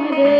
আমাদের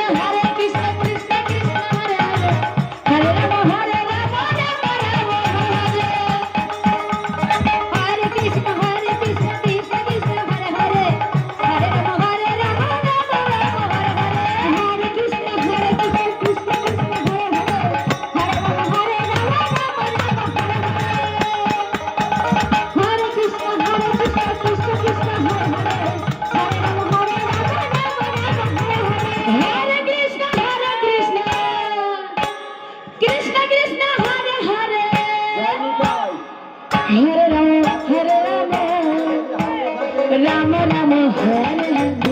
ನನ್ನ রাম রাম হরে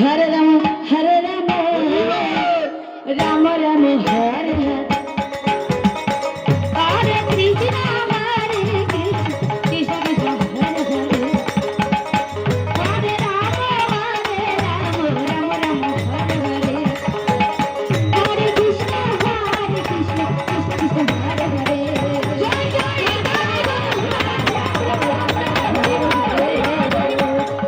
Hare